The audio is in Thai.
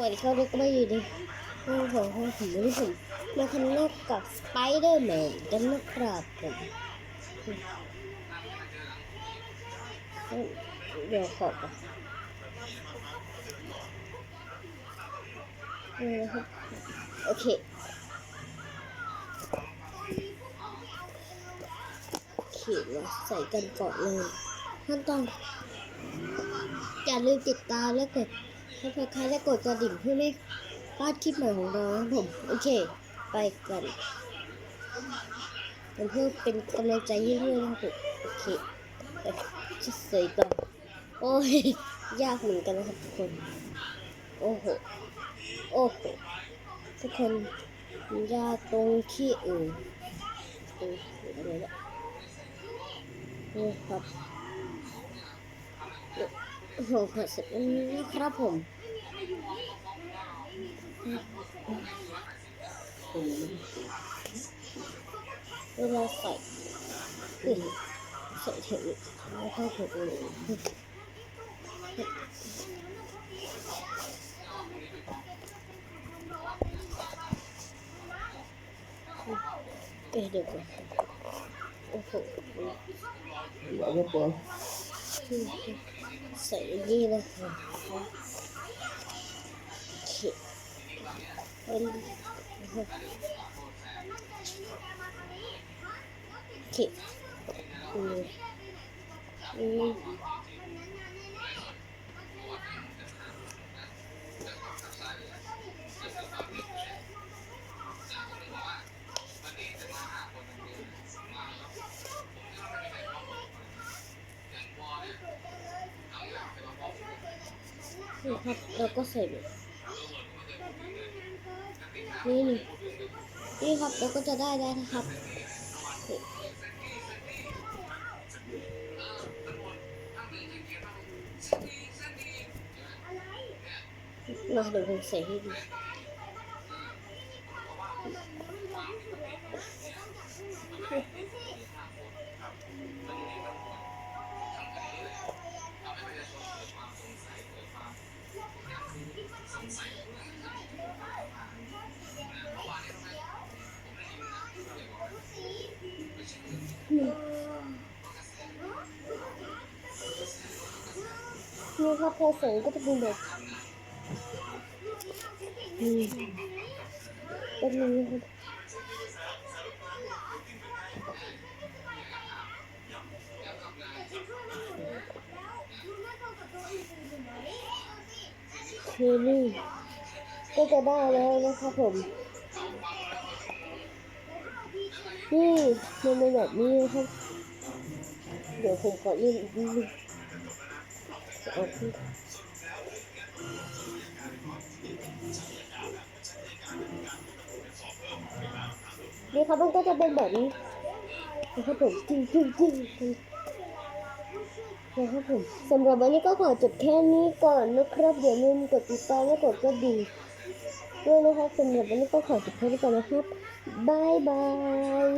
วัสดีครับเด็กก็มาอยู่ในห้องของห้องผมนนี้ผมมาทำหน้ากับสไปเดอร์แมนกันนะครับผมเดี๋ยวขอบนี่นะครับโอเคโอเคเราใส่กันก่อนเลยขั้นตอนอย่าลืมติดตามและกด ถ้าใครและกดกระดิ่งเพื่อไม่พลาดคลิปใหม่ของเราครับผม โอเค ไปกันเพื่อเป็นกำลังใจให้เพื่อนนะครับผมโอเคจะเสยต่อโอ้ย ยากเหมือนกันนะครับทุกคน โอ้โห โอ้โห ทุกคนยากตรงที่อื่นตรงอะไรละนี่ครับ โอ้โหเปิดสร็จแล้วนะครับผมเวลาใส่อุ้ยใส่เถอะไม่เข้าถูกเลยเอ๊ะเดี๋ยวก่อน โอ้โห Bảo giúp con ใส่นี่นะครับโอเคเอาโอเคอืมอืม นี่ครับแล้วก็ใส่เลยนี่นี่นี่ครับแล้วก็จะได้ได้นะครับมาเดี๋ยวผมใส่ให้ดู นี่ครับพอใส่ก็จะเป็นแบบนี่แบบนี้ครับคือนี่ก็จะได้แล้วนะครับผม นี่มันเป็นแบบนี้นะครับ เดี๋ยวผมขอยืนอีกนิดนึงเอาขึ้นนี่ครับมันก็จะเป็นแบบนี้นะครับผมจริงจริงจริงจริงนะครับผมสำหรับวันนี้ก็ขอจบแค่นี้ก่อนนะครับอย่าลืมกดติดตามและกดกระดิ่ง ด้วยนะครับสำหรับวันนี้ก็ขอจบแค่นี้ก่อนนะครับบายบาย